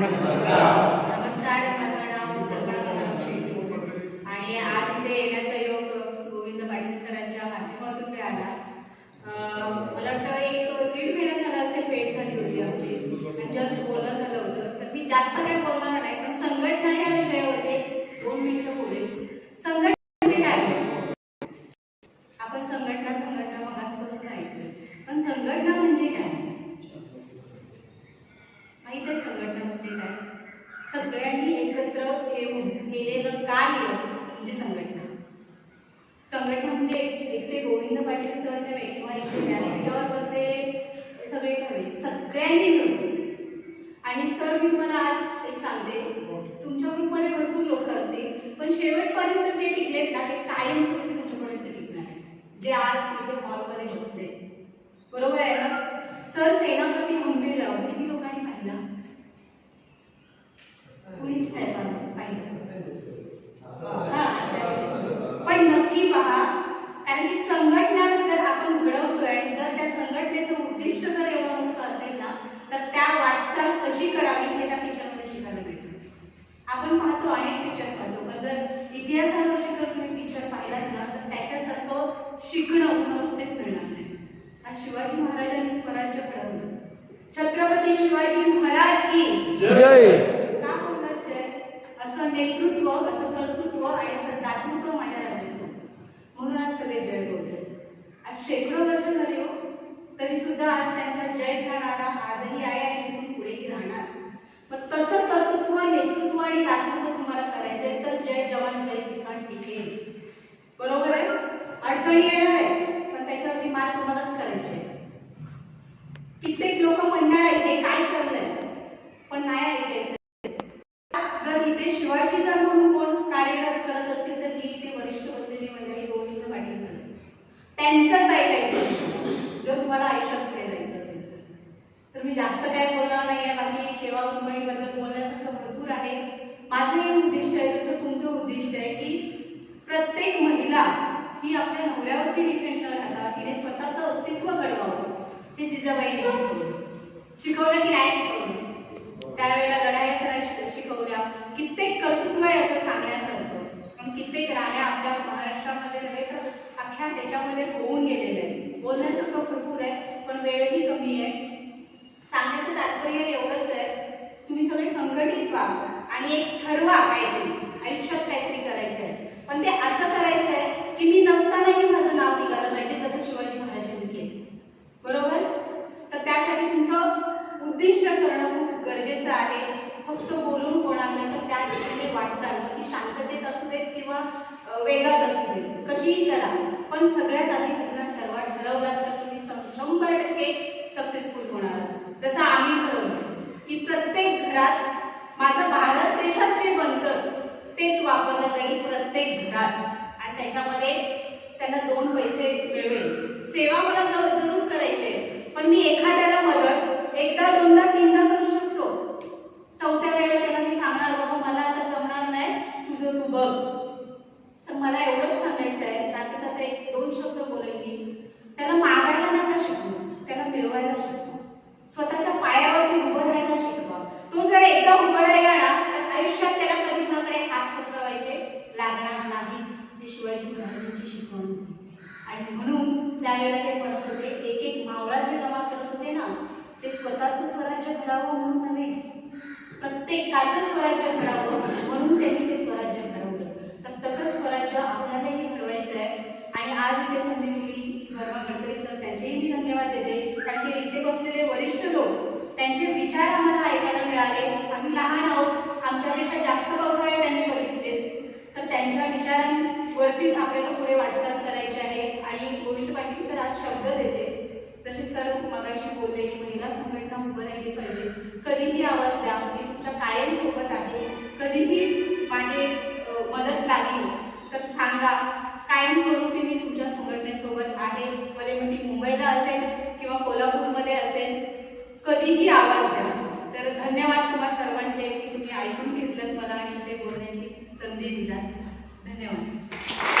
नमस्कार माझं नाव आणि आज इथे येण्याचा योग गोविंद पाटील सरांच्या माध्यमातून मिळाला. मला वाटतं एक दीड महिना झाला असेल भेट झाली होती आमची. जस्ट बोलणं झालं होतं. तर मी जास्त काही बोलणार नाही पण संघट या विषयावरती दोन मिनिटं बोलेल संघटना म्हणजे काय आपण संघटना संघटना मग आजपासून ऐकतोय पण संघटना म्हणजे काय माहीत आहे संघटना म्हणजे काय सगळ्यांनी एकत्र येऊन केलेलं कार्य म्हणजे संघटना. संघटना म्हणजे एकटे गोविंद पाटील सर नव्हे किंवा एकटे व्यासपीठावर बसलेले सगळे नव्हे सगळ्यांनी मिळून. आणि सर मी तुम्हाला आज एक सांगते. तुमच्या ग्रुपमध्ये भरपूर लोक असतील पण शेवटपर्यंत जे टिकलेत ना ते कायमस्वरूपी तुमच्यापर्यंत टिकणार जे आज इथे हॉलमध्ये बसले बरोबर आहे ना? सर सेनापती हंबीरराव किती लोकांनी पाहिला कुणीच नाही पाहिलं पाहिलं हा, पण नक्की पहा कारण की संघटना जर आपण घडवतोय आणि जर त्या संघटनेचं उद्दिष्ट जर एवढं मोठं असेल ना तर त्या वाटचाल कशी करावी हे त्या पिक्चरमध्ये शिकायला मिळतं आपण पाहतो अनेक पिक्चर पाहतो पण जर इतिहासावरचे जर तुम्ही पिक्चर पाहिलात ना तर त्याच्यासारखं शिकणं तुम्हाला कुठेच मिळणार नाही. आज शिवाजी महाराजांनी स्वराज्य घडवलं. छत्रपती शिवाजी महाराज की? जय! असं नेतृत्व असं कर्तृत्व आणि असं दातृत्व माझ्या राज्याचं म्हणून आज सगळे जय बोलतात. आज शेकडो वर्ष झाली हो तरी सुद्धा आज टिकेल बरोबर आहे? अडचणी येणार आहेत पण त्याच्यावरती मात तुम्हालाच करायची आहे कित्येक लोक म्हणणार आहेत हे काय चाललंय? पण नाही ऐकायचं. जर इथे शिवाजीचा म्हणून कोण कार्यरत करत असतील तर मी इथे वरिष्ठ बसलेली मंडळी गोविंद पाटील सर. त्यांचंच ऐकायचं जर तुम्हाला आयुष्यात पुढे जायचं असेल तर. तर मी जास्त काय बोलणार नाही आहे. बाकी केव्हा कंपनीबद्दल बोलण्यासारखं भरपूर आहे. माझंही उद्दिष्ट आहे जसं तुमचं उद्दिष्ट आहे की प्रत्येक महिला ही आपल्या नवऱ्यावरती डिपेंड न राहता तिने स्वतःचं अस्तित्व घडवावं. हे जिजाबाईने शिकवलं. शिकवलं की नाही शिकवलं? त्यावेळेला लढाया शिक- शिकवल्या. कित्येक कर्तृत्व आहे असं सांगण्यासारखं. पण कित्येक राण्या आपल्या महाराष्ट्रामध्ये नव्हे तर अख्ख्या त्याच्यामध्ये होऊन गेलेल्या आहेत. बोलण्यासारखं भरपूर आहे पण वेळही कमी आहे. सांगण्याचं तात्पर्य एवढंच आहे. तुम्ही सगळे संघटित व्हा. आणि एक ठरवा काहीतरी. आयुष्यात काहीतरी करायचं आहे पण ते असं करायचं आहे की मी नसतानाही माझं नाव निघालं पाहिजे जसं शिवाजी महाराजांनी केलं. बरोबर? तर त्यासाठी तुमचं उद्दिष्ट करणं खूप गरजेचं आहे. फक्त बोलून होणार नाही तर त्या दिशेने वाटचाल मग ती शांततेत असू देत किंवा वेगात असू देत. कशीही करा. पण सगळ्यात आधी पूर्ण ठरवा ठरवला तर तुम्ही शंभर टक्के सक्सेसफुल होणार. जसं आम्ही ठरवलं की प्रत्येक घरात माझ्या भारत देशात जे बनतं तेच वापरलं जाईल प्रत्येक घरात. आणि त्याच्यामध्ये त्यांना दोन पैसे मिळवेल. सेवा मला जर- जरूर करायची पण मी एखाद्याला मदत एकदा दोनदा तीनदा करू शकतो चौथ्या वेळेला त्याला मी सांगणार बाबा मला आता जमणार नाही तुझं तू बघ तर मला एवढंच सांगायचं आहे जाता जाता एक दोन शब्द बोलेल मी त्याला मागायला नका शिकू त्याला मिळवायला शिकवा स्वतःच्या पायावरती उभं राहायला शिकवा तो जर एकदा उभं राहिला ना तर आयुष्यात त्याला कधी कुणाकडे हात पसरवायचे लागणार नाही हे शिवाजी महाराजांची शिकवण होती आणि म्हणून त्यावेळेला ते म्हणत होते एक एक मावळा जे जमा करत होते ना ते स्वतःचं स्वराज्य घडावं म्हणून नव्हे. प्रत्येकाचं स्वराज्य घडावं म्हणून त्यांनी ते स्वराज्य घडवलं. तर तसं स्वराज्य आपल्यालाही घडवायचं आहे. आणि आज इथे संधी दिली वर्मा गडकरी सर त्यांचेही मी धन्यवाद देते. कारण की इथे बसलेले वरिष्ठ लोक त्यांचे विचार आम्हाला ऐकायला मिळाले. आम्ही लहान आहोत आमच्यापेक्षा जास्त पावसाळे त्यांनी बघितले तर त्यांच्या विचारांवरतीच आपल्याला पुढे वाटचाल करायची आहे आणि गोविंद पाटील सर आज शब्द देते जसे सर मगाशी बोलले की महिला संघटना उभं राहिली पाहिजे. कधीही आवाज द्या मी तुमच्या कायम सोबत आहे. कधीही माझे मदत लागली तर सांगा कायमस्वरूपी मी तुमच्या संघटनेसोबत आहे. भले मग ती मुंबईला असेल किंवा कोल्हापूरमध्ये असेल कधीही आवाज द्या. तर धन्यवाद तुम्हा सर्वांचे की तुम्ही ऐकून घेतलं मला आणि इथे बोलण्याची संधी दिला धन्यवाद.